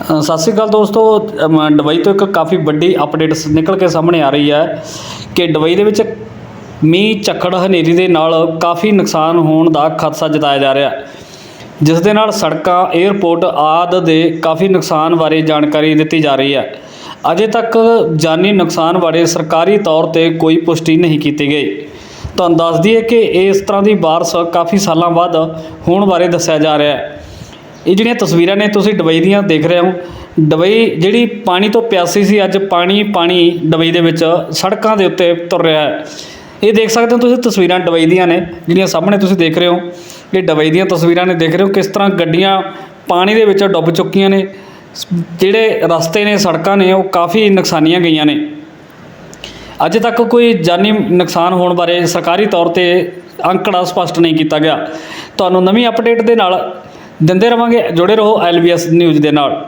ਅ, ਸਤਿ ਸ਼੍ਰੀ ਅਕਾਲ ਦੋਸਤੋ ਅਮ, ਦੁਬਈ ਤੋਂ ਇੱਕ ਕਾਫੀ ਵੱਡੀ ਅਪਡੇਟ ਸ- ਨਿਕਲ ਕੇ ਸਾਹਮਣੇ ਆ ਰਹੀ ਹੈ ਕਿ ਦੁਬਈ ਦੇ ਵਿੱਚ ਮੀਂਹ ਝੱਖੜ ਹਨੇਰੀ ਦੇ ਨਾਲ ਕਾਫੀ ਨੁਕਸਾਨ ਹੋਣ ਦਾ ਖਦਸ਼ਾ ਜਤਾਇਆ ਜਾ ਰਿਹਾ। ਹੈ ਜਿਸ ਦੇ ਨਾਲ ਸੜਕਾਂ 에ਅਰਪੋਰਟ ਆਦਿ ਦੇ ਕਾਫੀ ਨੁਕਸਾਨ ਬਾਰੇ ਜਾਣਕਾਰੀ ਦਿੱਤੀ ਜਾ ਰਹੀ ਹੈ। ਅਜੇ ਤੱਕ ਜਾਨੀ ਨੁਕਸਾਨ ਬਾਰੇ ਸਰਕਾਰੀ ਤੌਰ ਤੇ ਕੋਈ ਪੁਸ਼ਟੀ ਨਹੀਂ ਕੀਤੀ ਗਈ। ਤੁਹਾਨੂੰ ਦੱਸ ਦਈਏ ਕਿ ਇਸ ਤਰ੍ਹਾਂ ਦੀ ਬਾਰਿਸ਼ ਕਾਫੀ ਸਾਲਾਂ ਬਾਅਦ ਹੋਣ ਬਾਰੇ ਦੱਸਿਆ ਜਾ ਰਿਹਾ ਹੈ। ਇਹ ਜਿਹੜੀਆਂ ਤਸਵੀਰਾਂ ਨੇ ਤੁਸੀਂ ਦੁਬਈ ਦੀਆਂ ਦੇਖ ਰਹੇ ਹੋ ਦੁਬਈ ਜਿਹੜੀ ਪਾਣੀ ਤੋਂ ਪਿਆਸੀ ਸੀ, ਅੱਜ ਪਾਣੀ ਪਾਣੀ ਦੁਬਈ ਦੇ ਵਿੱਚ ਸੜਕਾਂ ਦੇ ਉੱਤੇ ਤੁਰ ਰਿਹਾ ਹੈ। ਇਹ ਦੇਖ ਸਕਦੇ ਹੋ ਤੁਸੀਂ ਤਸਵੀਰਾਂ ਦੁਬਈ ਦੀਆਂ ਨੇ, ਜਿਹੜੀਆਂ ਸਾਹਮਣੇ ਤੁਸੀਂ ਦੇਖ ਰਹੇ ਹੋ। ਇਹ ਦੁਬਈ ਦੀਆਂ ਤਸਵੀਰਾਂ ਨੇ, ਦੇਖ ਰਹੇ ਹੋ ਕਿਸ ਤਰ੍ਹਾਂ ਗੱਡੀਆਂ ਪਾਣੀ ਦੇ ਵਿੱਚ ਡੁੱਬ ਚੁੱਕੀਆਂ ਨੇ। ਜਿਹੜੇ ਰਸਤੇ ਨੇ, ਸੜਕਾਂ ਨੇ, ਉਹ ਕਾਫੀ ਨੁਕਸਾਨੀਆਂ ਗਈਆਂ ਨੇ। ਅੱਜ ਤੱਕ ਕੋਈ ਜਾਨੀ ਨੁਕਸਾਨ ਹੋਣ ਬਾਰੇ ਸਰਕਾਰੀ ਤੌਰ ਤੇ ਅੰਕੜਾ ਸਪਸ਼ਟ ਨਹੀਂ ਕੀਤਾ ਗਿਆ। ਤੁਹਾਨੂੰ ਨਵੀਂ ਅਪਡੇਟ ਦੇ ਨਾਲ ਦਿੰਦੇ ਰਵਾਂਗੇ ਜੁੜੇ ਰਹੋ ਐਲਬੀਐਸ ਨਿਊਜ਼ ਦੇ ਨਾਲ।